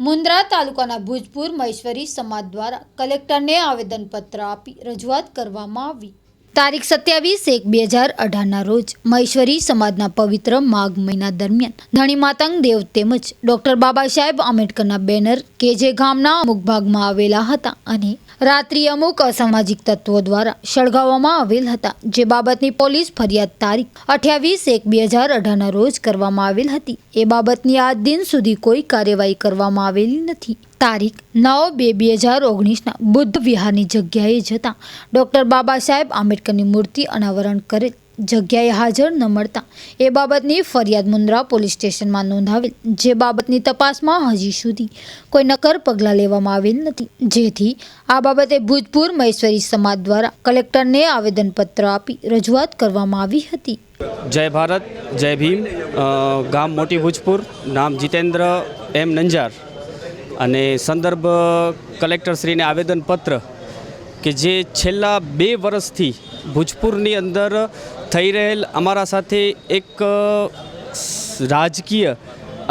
મુન્દ્રા તાલુકાના ભુજપુર મહેશ્વરી સમાજ દ્વારા કલેક્ટરને આવેદનપત્ર આપી રજૂઆત કરવામાં આવી. તારીખ સત્યાવીસ એક બે હજાર અઢારના રોજ મહેશ્વરી સમાજના પવિત્ર માઘ મહિના દરમિયાન ધણી માતંગ દેવ તેમજ ડૉક્ટર બાબા સાહેબ આંબેડકરના બેનર કે જે ગામના અમુક ભાગમાં આવેલા હતા અને રાત્રિ અમુક અસામાજિક તત્વો દ્વારા સળગાવવામાં આવેલ હતા, જે બાબતની પોલીસ ફરિયાદ તારીખ અઠ્યાવીસ એક બે હજાર અઢારના રોજ કરવામાં આવેલ હતી. એ બાબતની આજ દિન સુધી કોઈ કાર્યવાહી કરવામાં આવેલી નથી. તારીખ નવ બે બે હજાર ઓગણીસના બુદ્ધ વિહારની જગ્યાએ જતાં ડૉક્ટર બાબા સાહેબ આંબેડકરની મૂર્તિ અનાવરણ કરેલ જગ્યાએ હાજર ન મળતા. એ બાબતની ફરિયાદ મુન્દ્રા પોલીસ સ્ટેશનમાં નોંધાવેલ, જે બાબતની તપાસમાં હજી સુધી કોઈ નક્કર પગલાં લેવામાં આવેલ નથી. જેથી આ બાબતે ભૂતપૂર્વ મહેશ્વરી સમાજ દ્વારા કલેક્ટરને આવેદનપત્ર આપી રજૂઆત કરવામાં આવી હતી. જય ભારત, જય ભીમ. ગામ મોટી ભુજપુર, નામ જીતેન્દ્ર એમ નંજાર. અને સંદર્ભ કલેક્ટરશ્રીને આવેદનપત્ર કે જે છેલ્લા બે વર્ષથી ભુજપુરની અંદર થઈ રહેલ અમારા સાથે એક રાજકીય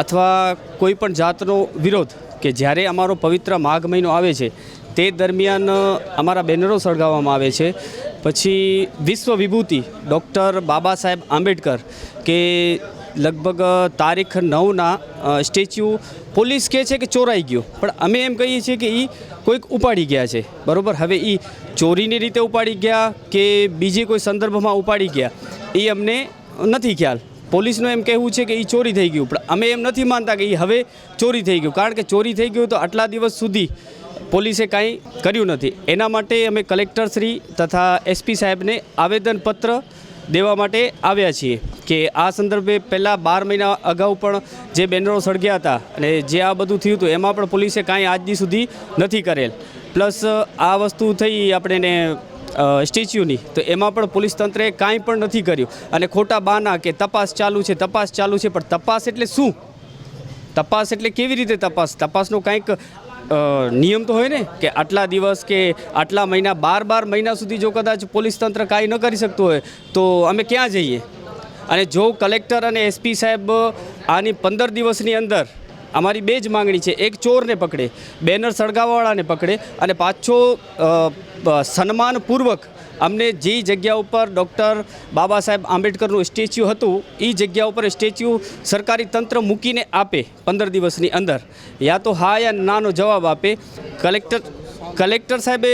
અથવા કોઈ પણ જાતનો વિરોધ કે જ્યારે અમારો પવિત્ર માઘ મહિનો આવે છે, તે દરમિયાન અમારા બેનરો સળગાવવામાં આવે છે. પછી વિશ્વ વિભૂતિ ડૉક્ટર બાબા સાહેબ આંબેડકર કે લગભગ તારીખ નવના સ્ટેચ્યુ પોલીસ કહે છે કે ચોરાઈ ગયો. પણ અમે એમ કહીએ છીએ કે એ કોઈક ઉપાડી ગયા છે. બરાબર? હવે એ ચોરીની રીતે ઉપાડી ગયા કે બીજી કોઈ સંદર્ભમાં ઉપાડી ગયા? એ અમને નથી ખ્યાલ. પોલીસનું એમ કહેવું છે કે એ ચોરી થઈ ગયું. પણ અમે એમ નથી માનતા કે એ હવે ચોરી થઈ ગયું. કારણ કે ચોરી થઈ ગયું તો આટલા દિવસ સુધી પોલીસે કાંઈ કર્યું નથી. એના માટે અમે કલેક્ટરશ્રી તથા એસપી સાહેબને આવેદનપત્ર દેવા માટે આવ્યા છીએ કે આ સંદર્ભે પહેલાં બાર મહિના અગાઉ પણ જે બેનરો સળગ્યા હતા અને જે આ બધું થયું હતું, એમાં પણ પોલીસે કાંઈ આજ દી સુધી નથી કરેલ. પ્લસ, આ વસ્તુ થઈ આપણે સ્ટેચ્યુની, તો એમાં પણ પોલીસ તંત્રે કાંઈ પણ નથી કર્યું. અને ખોટા બાના કે તપાસ ચાલુ છે, તપાસ ચાલુ છે, પણ તપાસ એટલે શું? તપાસ એટલે કેવી રીતે તપાસ? તપાસનો કાંઈક નિયમ તો હોય ને કે આટલા દિવસ કે આટલા મહિના, બાર બાર મહિના સુધી જો કદાચ પોલીસ તંત્ર કાંઈ ન કરી શકતું હોય, તો અમે ક્યાં જઈએ? અને જો કલેક્ટર અને એસપી સાહેબ આની પંદર દિવસની અંદર અમારી બે જ માંગણી છે, એક ચોરને પકડે, બેનર સળગાવવાવાળાને પકડે અને પાછો સન્માનપૂર્વક અમને જે જગ્યા ઉપર ડૉક્ટર બાબા સાહેબ આંબેડકરનું સ્ટેચ્યુ હતું એ જગ્યા ઉપર સ્ટેચ્યુ સરકારી તંત્ર મૂકીને આપે પંદર દિવસની અંદર. યા તો હા યા નાનો જવાબ આપે. કલેક્ટર કલેક્ટર સાહેબે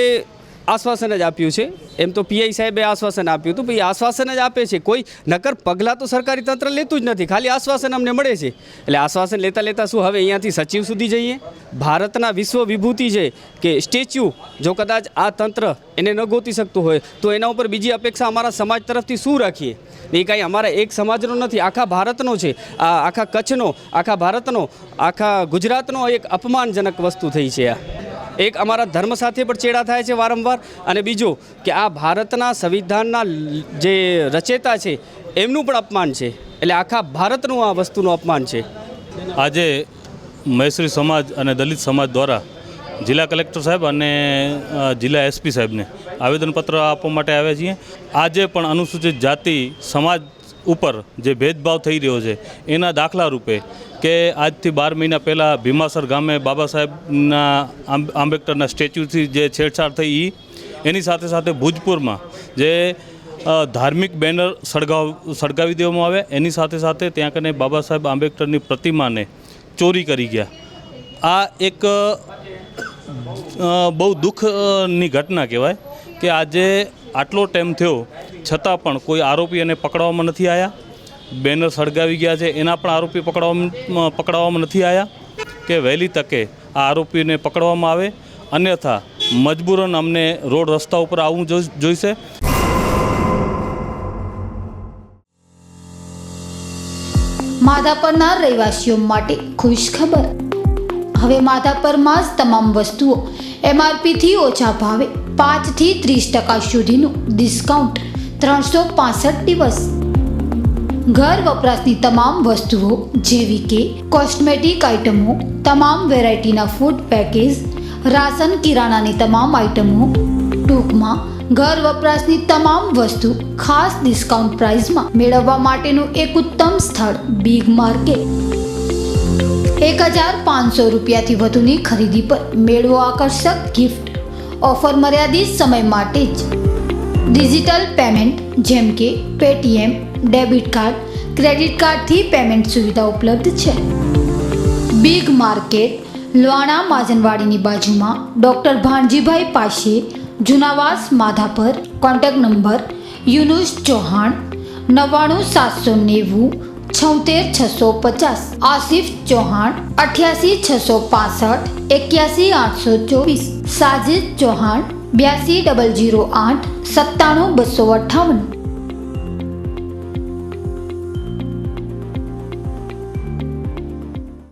આશ્વાસન જ આપ્યું છે. એમ તો પીઆઈ સાહેબે આશ્વાસન આપ્યું હતું. ભાઈ, આશ્વાસન જ આપે છે. કોઈ નકર પગલાં તો સરકારી તંત્ર લેતું જ નથી. ખાલી આશ્વાસન અમને મળે છે. એટલે આશ્વાસન લેતા લેતા શું હવે અહીંયાથી સચિવ સુધી જઈએ? ભારતના વિશ્વ વિભૂતિ છે કે સ્ટેચ્યુ જો કદાચ આ તંત્ર એને ન ગોતી શકતું હોય, તો એના ઉપર બીજી અપેક્ષા અમારા સમાજ તરફથી શું રાખીએ? એ કાંઈ અમારા એક સમાજનો નથી. આખા ભારતનો છે. આ આખા કચ્છનો, આખા ભારતનો, આખા ગુજરાતનો એક અપમાનજનક વસ્તુ થઈ છે આ. એક અમારા ધર્મ સાથે પણ ચેડા થાય છે વારંવાર. અને બીજું કે આ ભારતના સંવિધાનના જે રચેતા છે, એમનું પણ અપમાન છે. એટલે આખા ભારતનું આ વસ્તુનું અપમાન છે. આજે મૈસૂરી સમાજ અને દલિત સમાજ દ્વારા જિલ્લા કલેક્ટર સાહેબ અને જિલ્લા એસપી સાહેબને આવેદનપત્ર આપવા માટે આવ્યા છીએ. આજે પણ અનુસૂચિત જાતિ સમાજ ઉપર જે ભેદભાવ થઈ રહ્યો છે, એના દાખલા રૂપે કે આજથી બાર મહિના પહેલાં ભીમાસર ગામે બાબા સાહેબના આંબ- આંબેડકરના સ્ટેચ્યુથી જે છેડછાડ થઈ એ એની સાથે સાથે ભુજપુરમાં જે ધાર્મિક બેનર સળગાવ, સળગાવી દેવામાં આવે એની સાથે સાથે ત્યાં કને બાબા સાહેબ આંબેડકરની પ્રતિમાને ચોરી કરી ગયા. આ એક બહુ દુઃખની ઘટના કહેવાય કે આજે આટલો ટાઈમ થયો, છતાં પણ કોઈ આરોપી એને પકડવામાં નથી આવ્યા બેનર સળગાવી ગયા છે. એના પણ આરોપી પકડવામાં પકડવામાં નથી આવ્યા કે વહેલી તકે આ આરોપીને પકડવામાં આવે. અન્યથા મજબૂરન અમને રોડ રસ્તા ઉપર આવવું જોઈ- જોઈશે. માધાપરના રહેવાસીઓ માટે ખુશ ખબર. હવે માધાપરમાં જ તમામ વસ્તુઓ એમઆરપીથી ઓછા ભાવે પાંચથી ત્રીસ ટકા સુધીનું ડિસ્કાઉન્ટ, ત્રણસો દિવસ ઘર વપરાશની તમામ વસ્તુઓ જેવી કે કોસ્મેટિક આઇટમો તમામ વેરાયટીના ફૂડ પેકેજ રાશન કિરાણાની તમામ આઇટમો ટૂંકમાં ઘર વપરાશની તમામ વસ્તુ ખાસ ડિસ્કાઉન્ટ પ્રાઇસમાં મેળવવા માટેનું એક ઉત્તમ સ્થળ બિગ માર્કેટ એક હજાર પાંચસો રૂપિયાથી વધુની ખરીદી પર મેળવો આકર્ષક ગિફ્ટ ઓફર મર્યાદિત સમય માટે જ. ડિજિટલ પેમેન્ટ જેમ કે પેટીએમ ડેબિટ કાર્ડ, ક્રેડિટ કાર્ડથી પેમેન્ટ સુવિધા ઉપલબ્ધ છે. બિગ માર્કેટ લોણા માજનવાડીની બાજુમાં ડૉક્ટર ભાણજીભાઈ પાસે જુનાવાસ માધાપર, કોન્ટેક્ટ નંબર યુનુસ ચૌહાણ, નવ્વાણું સાતસો નેવું, છોતેર છસો પચાસ. આસિફ ચૌહાણ, અઠ્યાસી છસો પાસઠ, એક્યાસી આઠસો ચોવીસ. સાજિદ ચૌહાણ, બ્યાસી ડબલ જીરો આઠ, સત્તાણું બસો અઠ્ઠાવન.